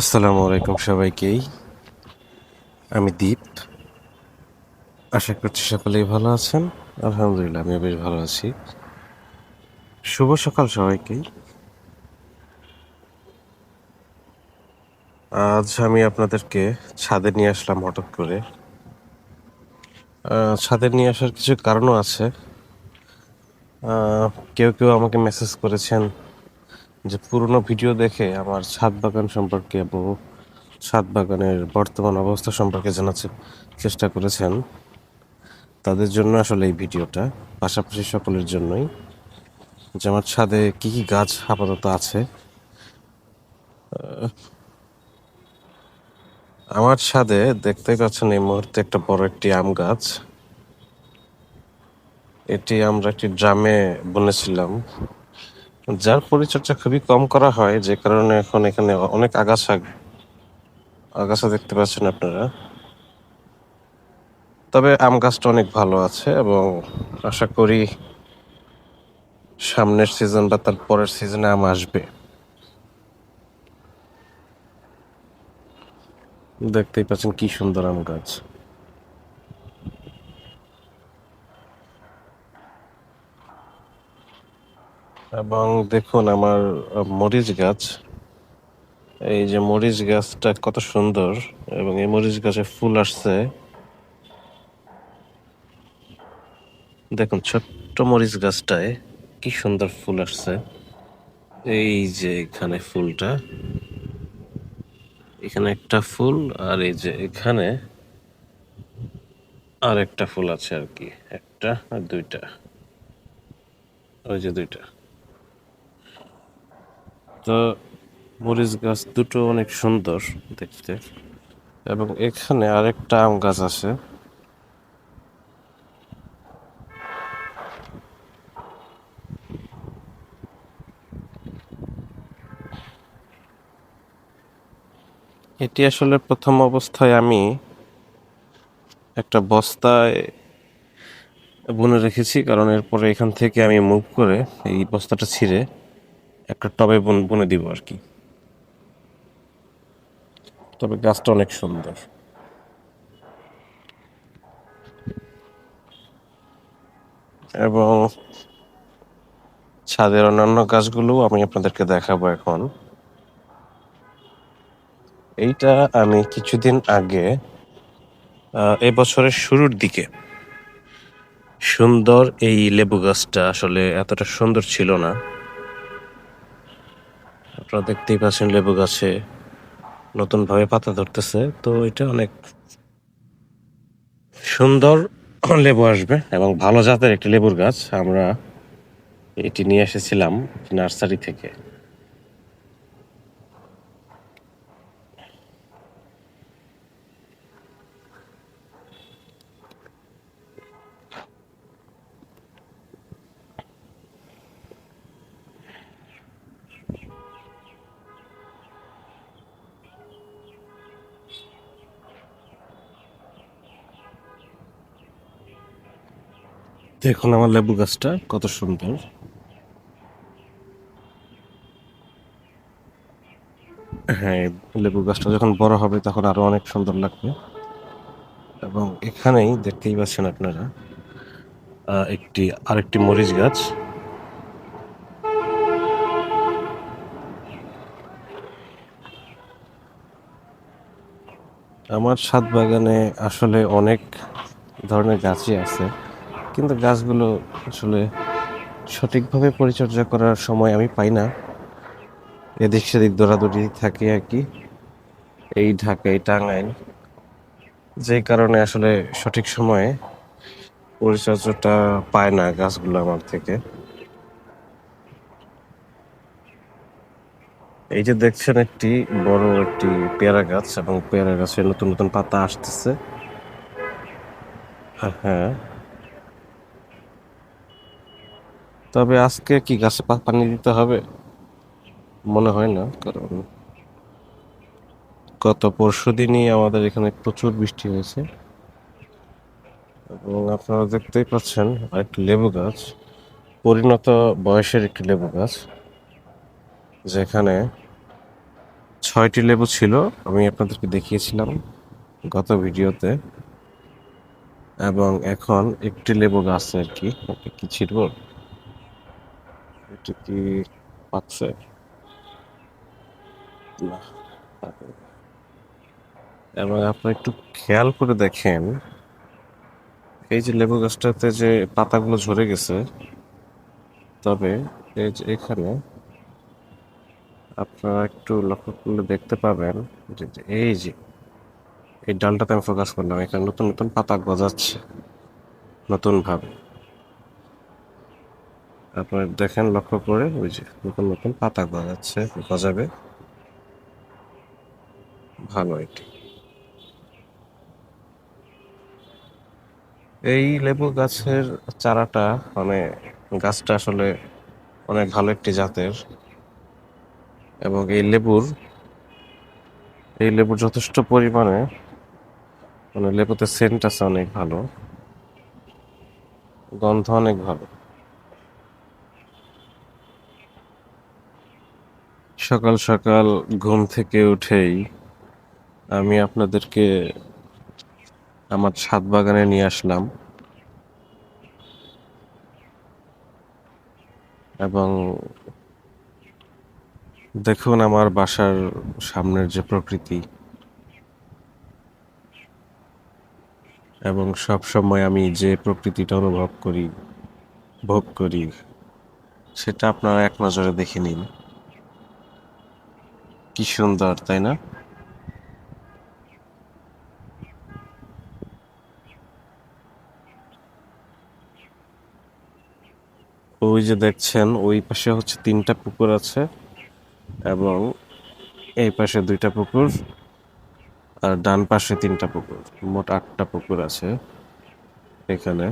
আসসালামু আলাইকুম সবাইকেই। আমি দীপ। আশা করছি সকলেই ভালো আছেন। আলহামদুলিল্লাহ, আমিও বেশ ভালো আছি। শুভ সকাল সবাইকেই। আজ আমি আপনাদেরকে ছাদে নিয়ে আসলাম হঠাৎ করে। ছাদে নিয়ে আসার কিছু কারণও আছে। কেউ কেউ আমাকে মেসেজ করেছেন যে পুরনো ভিডিও দেখে আমার ছাদ বাগান সম্পর্কে এবং ছাদ বাগানের বর্তমান অবস্থা সম্পর্কে জানার চেষ্টা করেছেন, তাদের জন্য আসলে এই ভিডিওটা। পাশাপাশি সকলের জন্যই যে আমার ছাদে কি কি গাছ আপাতত আছে। আমার ছাদে দেখতে পাচ্ছেন এই মুহূর্তে একটা বড় একটি আম গাছ। এটি আমরা একটি ড্রামে বুনেছিলাম। যার পরিচর্যা খুবই কম করা হয়, যে কারণে এখন এখানে অনেক আগাছা আগাছা দেখতে পাচ্ছেন আপনারা। তবে আম গাছটা অনেক ভালো আছে এবং আশা করি সামনের সিজন বা তার পরের সিজনে আম আসবে। দেখতেই পাচ্ছেন কি সুন্দর আম গাছ। এবং দেখুন আমার মরিচ গাছ। এই যে মরিচ গাছটা কত সুন্দর এবং এই মরিচ গাছে ফুল আসছে। দেখুন, ছোট্ট মরিচ গাছটায় কি সুন্দর ফুল আসছে। এই যে এখানে ফুলটা। এখানে একটা ফুল আর এই যে এখানে আর একটা ফুল আছে আর কি। একটা আর দুইটা। ওই যে দুইটা। তো মরিচ গাছ দুটো অনেক সুন্দর দেখতে। এবং এখানে আরেকটা আম গাছ আছে। এটি আসলে প্রথম অবস্থায় আমি একটা বস্তায় বুনে রেখেছি, কারণ এরপরে এখান থেকে আমি মুভ করে এই বস্তাটা ছিঁড়ে একটা টবে বুন দিব আর কি। তবে গাছটা অনেক সুন্দর। এবং ছাদের অন্যান্য গাছগুলো আমি আপনাদেরকে দেখাবো এখন। এইটা আমি কিছুদিন আগে আহ, এই বছরের শুরুর দিকে সুন্দর এই লেবু গাছটা আসলে এতটা সুন্দর ছিল না। আপনারা দেখতেই পাচ্ছেন লেবু গাছে নতুনভাবে পাতা ধরতেছে। তো এটা অনেক সুন্দর লেবু আসবে এবং ভালো জাতের একটি লেবুর গাছ আমরা এটি নিয়ে এসেছিলাম নার্সারি থেকে। দেখুন আমার লেবু গাছটা কত সুন্দর। হ্যাঁ লেবু গাছটা যখন বড় হবে তখন আরও অনেক সুন্দর লাগবে। এবং এখানেই দেখতেই পাচ্ছেন আপনারা একটি, আরেকটি মরিচ গাছ। আমার ছাদ বাগানে আসলে অনেক ধরনের গাছই আছে। কিন্তু গাছগুলো আসলে সঠিকভাবে পরিচর্যা করার সময় আমি পাই না। এদিক সেদিক দৌড়াদৌড়ি থাকে আর কি। এই ঢাকায় টাঙ্গাইল। যে কারণে আসলে সঠিক সময়ে পরিচর্যাটা পায় না গাছগুলো আমার থেকে। এই যে দেখছেন একটি বড় একটি পেয়ারা গাছ এবং পেয়ারা গাছে নতুন নতুন পাতা আসতেছে। হ্যাঁ। তবে আজকে কি গাছে পানি দিতে হবে? মনে হয় না, কারণ গত পরশু দিনই আমাদের এখানে প্রচুর বৃষ্টি হয়েছে। এবং আপনারা দেখতেই পাচ্ছেন একটি লেবু গাছ, পরিণত বয়সের একটি লেবু গাছ, যেখানে ছয়টি লেবু ছিল, আমি আপনাদেরকে দেখিয়েছিলাম গত ভিডিওতে। এবং এখন একটি লেবু গাছ আর কি কি ছিল? এটা কি পাচ্ছে? না। এবং আপনি একটু খেয়াল করে দেখেন। এই যে লেবু গাছটাতে যে পাতাগুলো ঝরে গেছে, তবে এই যে এখানে আপনারা একটু লক্ষ্য করলে দেখতে পাবেন যে এই যে, এই ডালটাতে আমি ফোকাস করলাম, এখানে নতুন নতুন পাতা গজাচ্ছে নতুন ভাবে আপনার দেখেন লক্ষ্য করে ওই যে নতুন নতুন পাতা গজাচ্ছে, গজাবে। ভালো এটি। এই লেবু গাছের চারাটা মানে গাছটা আসলে অনেক ভালো একটি জাতের। এবং এই লেবুর এই লেবুর যথেষ্ট পরিমাণে মানে লেবুতে সেন্ট আছে অনেক ভালো। গন্ধ অনেক ভালো। সকাল সকাল ঘুম থেকে উঠেই আমি আপনাদেরকে আমার ছাদ বাগানে নিয়ে আসলাম। এবং দেখুন আমার বাসার সামনের যে প্রকৃতি। এবং সব সময় আমি যে প্রকৃতিটা অনুভব করি, ভোগ করি, সেটা আপনারা এক নজরে দেখে নিন। কি সুন্দর, তাই না? ওই যে দেখছেন, ওই পাশে হচ্ছে তিনটা পুকুর আছে এবং এই পাশে দুইটা পুকুর আর ডান পাশে তিনটা পুকুর। মোট আটটা পুকুর আছে এখানে।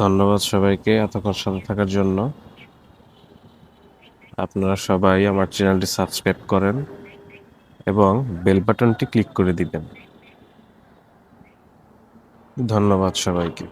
ধন্যবাদ সবাইকে এতক্ষণ সাথে থাকার জন্য। আপনারা সবাই আমার চ্যানেলটি সাবস্ক্রাইব করেন এবং বেল বাটনটি ক্লিক করে দিবেন। ধন্যবাদ সবাইকে।